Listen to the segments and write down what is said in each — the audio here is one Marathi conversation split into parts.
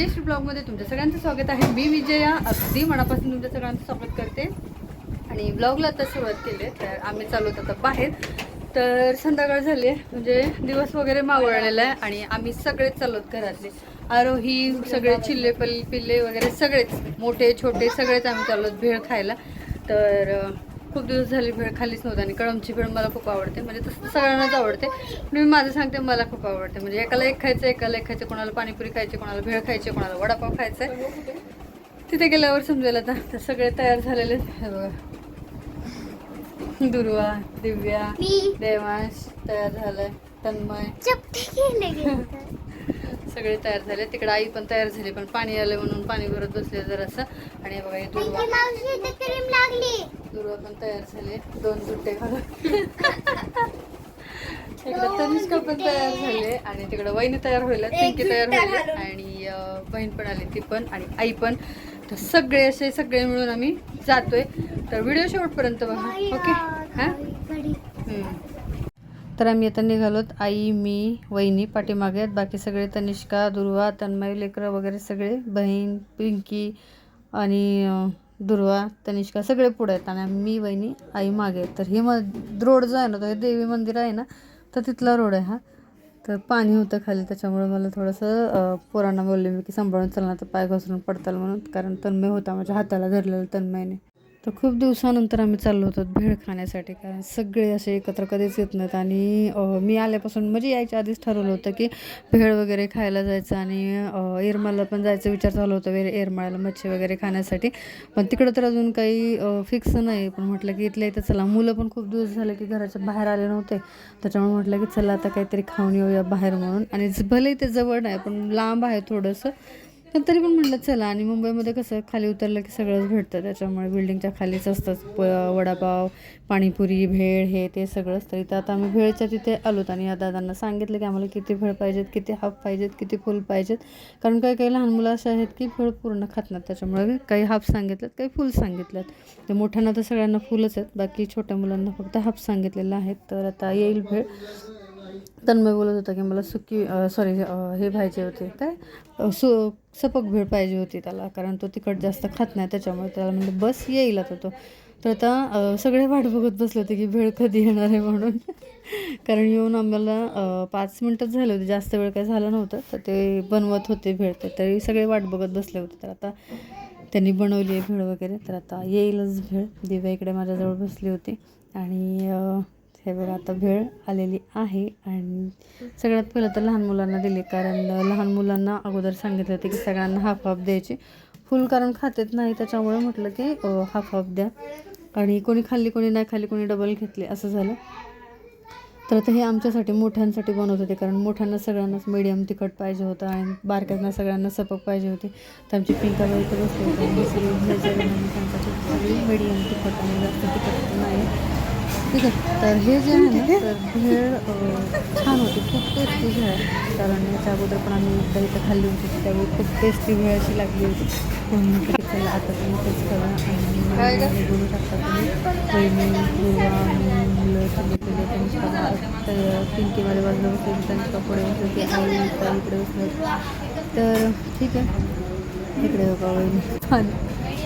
विजयश्री ब्लॉगमध्ये तुमच्या सगळ्यांचं स्वागत आहे. मी विजया अगदी मनापासून तुमच्या सगळ्यांचं स्वागत करते. आणि ब्लॉगला आता सुरुवात केली आहे तर आम्ही चालू आता बाहेर. तर संध्याकाळ झाली आहे म्हणजे दिवस वगैरे मावळलेला आहे आणि आम्ही सगळेच चालवत घरातले. आरोही सगळे चिल्ले पल पिल्ले वगैरे सगळेच मोठे छोटे सगळेच आम्ही चालवत भेळ खायला. तर खूप दिवस झाली भेळ खालीच नव्हती आणि कळमची भेळ मला खूप आवडते. म्हणजे तसं सगळ्यांनाच आवडते. पण मी माझं सांगते मला खूप आवडते. म्हणजे एकाला एक खायचं एकाला एक खायचं कोणाला पाणीपुरी खायची कोणाला भेळ खायची कोणाला वडापाव खायचा आहे. तिथे गेल्यावर समजेल आता. तर सगळे तयार झालेले बघा. दुर्वा दिव्या देवांश तयार झालाय. तन्मय. सगळे तयार झाले. तिकडे आई पण तयार झाली पण पाणी आलं म्हणून पाणी भरत बसले जरासं. आणि बघा हे दुर्वा दुर्वा पण तयार झाले. दोन जुट्टे घालून इकडे तनिष्का पण तयार झाले. आणि तिकडे वहिनी तयार व्हायला पिंकी तयार व्हायला. आणि बहीण पण आली ती पण. आणि आई पण. तर सगळे असे सगळे मिळून आम्ही जातोय. तर व्हिडिओ शेवटपर्यंत बघा. ओके? हां. तर आम्ही आता निघालोत. आई मी वहिनी पाठीमागे आहेत. बाकी सगळे तनिष्का दुर्वा तन्मय लेकरं वगैरे सगळे बहीण पिंकी आणि दुर्वा तनिष्का सगळे पुढे आहेत. आणि मी वहिनी आई मागे आहेत. तर हे म रोड जो आहे ना तो हे देवी मंदिर आहे ना तर तिथला रोड आहे हा. तर पाणी होतं खाली त्याच्यामुळे मला थोडंसं पोरांना बोलले मी की सांभाळून चालणार तर पाय घसरून पडताल म्हणून. कारण तन्मय होता माझ्या हाताला धरलेलं तन्मयने. तर खूप दिवसानंतर आम्ही चाललो होतो भेळ खाण्यासाठी कारण सगळे असे एकत्र कधीच येत नाहीत. आणि मी आल्यापासून म्हणजे यायच्या आधीच ठरवलं होतं की भेळ वगैरे खायला जायचं आणि एरमाळला पण जायचा विचार चालू होता वेरे एरमाळ्याला मच्छी वगैरे खाण्यासाठी. पण तिकडं तर अजून काही फिक्स नाही. पण म्हटलं की इथल्या इथं चला. मुलं पण खूप दिवस झाले की घराच्या बाहेर आले नव्हते. त्याच्यामुळे म्हटलं की चला आता काहीतरी खाऊन येऊया बाहेर म्हणून. आणि भले ते जवळ नाही पण लांब आहे थोडंसं. पण तरी पण म्हटलं चला. आणि मुंबईमध्ये कसं खाली उतरलं की सगळंच भेटतं त्याच्यामुळे बिल्डिंगच्या खालीच असतंच प वडापाव पाणीपुरी भेळ हे ते सगळंच. तर इथं आता आम्ही भेळच्या तिथे आलोत आणि या दादांना सांगितलं की आम्हाला किती भेळ पाहिजेत किती हाफ पाहिजेत किती फुल पाहिजेत. कारण काही काही लहान मुलं असे आहेत की भेळ पूर्ण खात नाहीत. त्याच्यामुळे काही हाफ सांगितलं काही फुल सांगितलं तर मोठ्यांना तर सगळ्यांना फुलच आहेत. बाकी छोट्या मुलांना फक्त हाफ सांगितलेलं आहे तर आता येईल भेळ. तन्मय बोलत होता की मला सुकी सॉरी हे पाहिजे होते. काय? सु सपक भेळ पाहिजे होती त्याला कारण तो तिखट जास्त खात नाही त्याच्यामुळे त्याला म्हणजे बस येईल आता तो. तर आता सगळे वाट बघत बसले होते की भेळ कधी येणार आहे म्हणून. कारण येऊन आम्हाला पाच मिनटंच झाले होते जास्त वेळ काय झालं नव्हतं. तर ते बनवत होते भेळ तर तरी सगळे वाट बघत बसले होते. तर आता त्यांनी बनवली आहे भेळ वगैरे. तर आता येईलच भेळ. दिव्या इकडे माझ्याजवळ बसली होती. आणि हे बघा आता भेळ आलेली आहे. आणि सगळ्यात पहिलं तर लहान मुलांना दिली कारण लहान मुलांना अगोदर सांगितलं होतं की सगळ्यांना हाफ हाफ द्यायचे. फुल कारण खातेत नाही त्याच्यामुळे म्हटलं की हाफ हाफ द्या. आणि कोणी खाल्ली कोणी नाही खाल्ली कोणी डबल घेतली असं झालं. तर आता हे आमच्यासाठी मोठ्यांसाठी बनवत होते कारण मोठ्यांना सगळ्यांनाच मिडियम तिखट पाहिजे होतं आणि बारक्यांना सगळ्यांना सपक पाहिजे होते. तर आमची पिंका बाई तर बसली होती मिडियम तिखट आणि जास्त तिखट नाही. ठीक आहे. तर हे जे आहे ना तर भेळ छान होती. खूप टेस्टी भेळ आहे. कारण याच्या अगोदर पण आम्ही एकदा इथं खाल्ली होती त्यावेळी खूप टेस्टी भेळ अशी लागली होती. म्हणून चला आता तुम्ही तेच करा आणि बोलू शकता तुम्ही. बहिणी मी मुलं सगळे केले. त्यांच्या पिंकीमध्ये बाजूला बसले त्यांच्या पुढे बसले की आई इकडे बसले तर ठीक आहे. इकडे बघा वहिनी. पाणी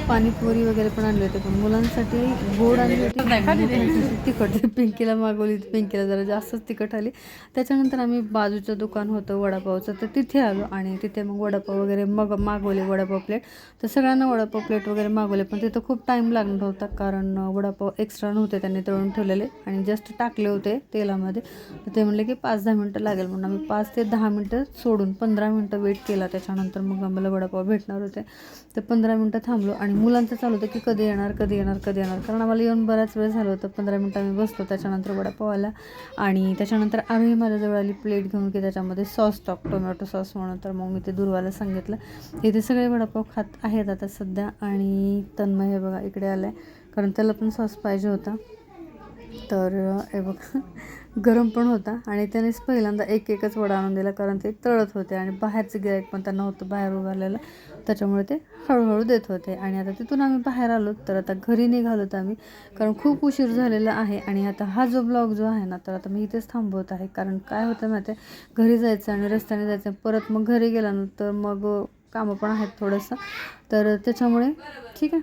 पाणीपुरी वगैरे पण आणले होते पण मुलांसाठी गोड आणली होती. तिखट पिंकीला मागवली पिंकीला जरा जास्तच तिखट आली. त्याच्यानंतर आम्ही बाजूचं दुकान होतं वडापावचं तर तिथे आलो आणि तिथे मग वडापाव वगैरे मग मागवले वडापाव प्लेट. तर सगळ्यांना वडापाव प्लेट वगैरे मागवले पण तिथं खूप टाईम लागणार होता कारण वडापाव एक्स्ट्रा नव्हते त्यांनी तळून ठेवलेले आणि जस्ट टाकले होते तेलामध्ये. तर ते म्हणले की पाच दहा मिनटं लागेल म्हणून आम्ही पाच ते दहा मिनटं सोडून पंधरा मिनटं वेट केला. त्याच्यानंतर मग आम्हाला वडापाव भेटणार होते. तर पंधरा मिनटं थांबलो आणि मुलांचं चालू होतं की कधी येणार कधी येणार कधी येणार. कारण आम्हाला येऊन बराच वेळ झालं होतं. पंधरा मिनटं आम्ही बसतो त्याच्यानंतर वडापाव आला आणि त्याच्यानंतर आम्ही माझ्याजवळ आली प्लेट घेऊन की त्याच्यामध्ये सॉस टॉप टोमॅटो सॉस म्हणून. तर मग मी ते दुर्वाला सांगितलं. इथे सगळे वडापाव खात आहेत आता सध्या. आणि तन्मय हे बघा इकडे आलं आहे कारण त्याला पण सॉस पाहिजे होता. तर हे बघ गरम पण होता आणि त्यानेच पहिल्यांदा एक एकच वडा आणून दिला कारण ते तळत होते आणि बाहेरचं गिराईक पण त्यांना होतं बाहेर उभारलेलं. त्याच्यामुळे ते हळूहळू देत होते आणि आता तिथून आम्ही बाहेर आलो तर आता घरी निघालोत आम्ही. कारण खूप उशीर झालेला आहे आणि आता हा जो ब्लॉग जो आहे ना तर आता मी इथेच थांबवत आहे. कारण काय होतं माहिती आहे? घरी जायचं आणि रस्त्याने जायचं परत मग घरी गेल्यानंतर मग कामं पण आहेत थोडंसं. तर त्याच्यामुळे ठीक आहे.